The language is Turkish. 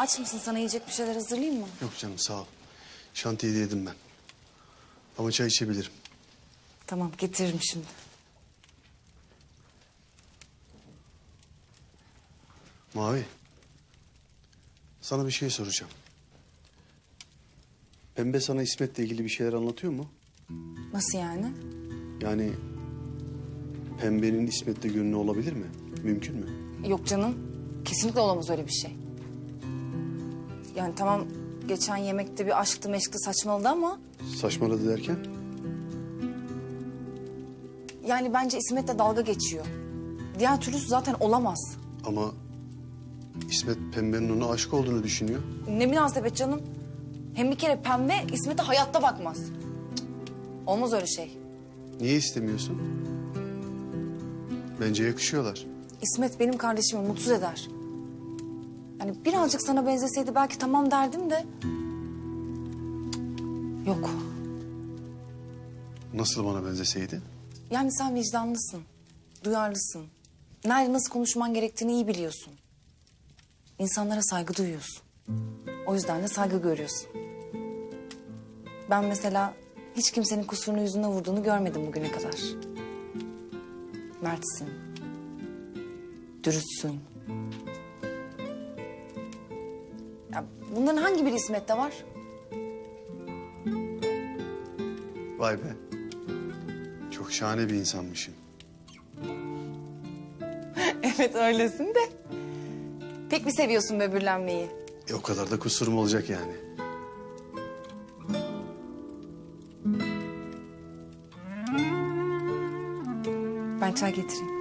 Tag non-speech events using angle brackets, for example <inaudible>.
Aç mısın? Sana yiyecek bir şeyler hazırlayayım mı? Yok canım sağ ol. Şantiyede yedim ben. Ama çay içebilirim. Tamam getiririm şimdi. Mavi. Sana bir şey soracağım. Pembe sana İsmet'le ilgili bir şeyler anlatıyor mu? Nasıl yani? Yani Pembe'nin İsmet'le gönlü olabilir mi? Mümkün mü? Yok canım. Kesinlikle olamaz öyle bir şey. Yani tamam geçen yemekte bir aşktı meşkti saçmaladı ama... Saçmaladı derken? Yani bence İsmet'le dalga geçiyor. Diğer türlüsü zaten olamaz. Ama İsmet Pembe'nin ona aşık olduğunu düşünüyor. Ne münasebet canım. Hem bir kere pembe İsmet'e hayatta bakmaz. Cık, Olmaz öyle şey. Niye istemiyorsun? Bence yakışıyorlar. İsmet benim kardeşimi mutsuz eder. Yani birazcık sana benzeseydi belki tamam derdim de... Yok. Nasıl bana benzeseydi? Yani sen vicdanlısın. Duyarlısın. Nerede nasıl konuşman gerektiğini iyi biliyorsun. İnsanlara saygı duyuyorsun. O yüzden de saygı görüyorsun. Ben mesela hiç kimsenin kusurunu yüzüne vurduğunu görmedim bugüne kadar. Mertsin. Dürüstsün. Ya bunların hangi bir İsmet'te var? Vay be. Çok şahane bir insanmışım. <laughs> evet öylesin de. Pek mi seviyorsun böbürlenmeyi? E, o kadar da kusurum olacak yani. Ben çay getireyim.